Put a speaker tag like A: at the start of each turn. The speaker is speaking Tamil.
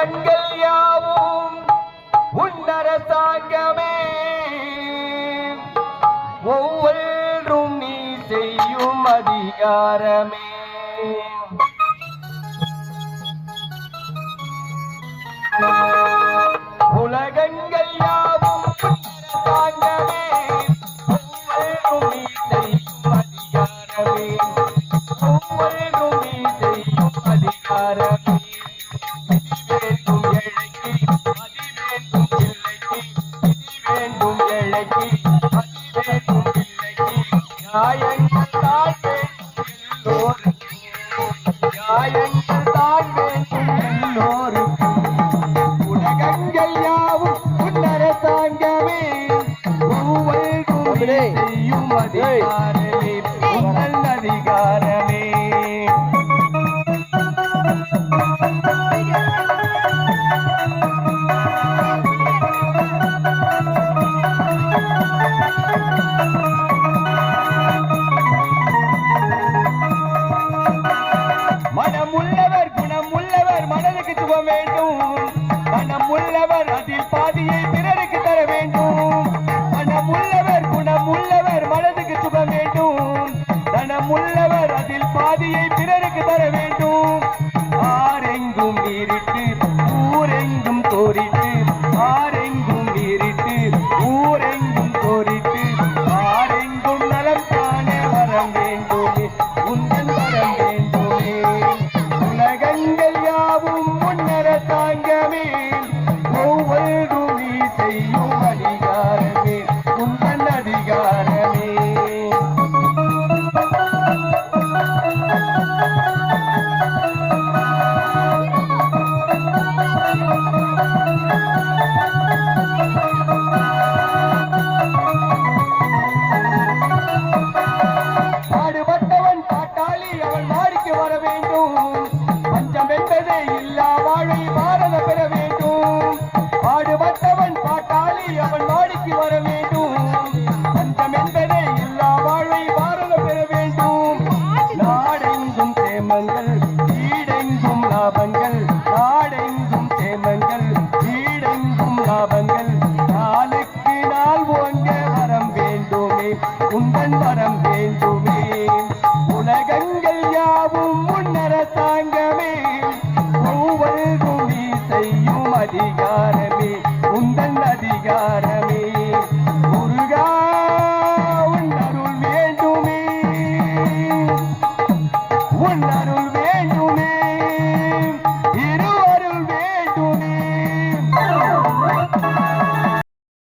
A: கண்கள் யாவும் உன்னரசாங்கமே ஒவ்வொன்றும் நீ செய்யும் அதிகாரமே. உலகங்கள் யாவும் உன்னரசாங்கமே ஒவ்வொன்றும் நீ செய்யும் அதிகாரமே. ஒவ்வொன்றும் Ay, மனமுள்ளவர் குணமுள்ளவர் மனதுக்கு சுகம் வேண்டும். மனமுள்ளவர் அதில் பாதியை பிறருக்கு தர வேண்டும். மனமுள்ளவர் குணமுள்ளவர் மனதுக்கு சுகம் வேண்டும். தனமுள்ளவர் அதில் பாதியை பிறருக்கு தர வேண்டும். ஆரெங்கும் நீரிட்டு ஊரெங்கும் தோறிட்டு ஆர் உந்தன் வரம் வேண்டுமே உலகங்கள் யாவும் முன்னர தாங்கமே. ஒவ்வொன்றும் நீ செய்யும் அதிகாரமே. உந்தன் அதிகாரம்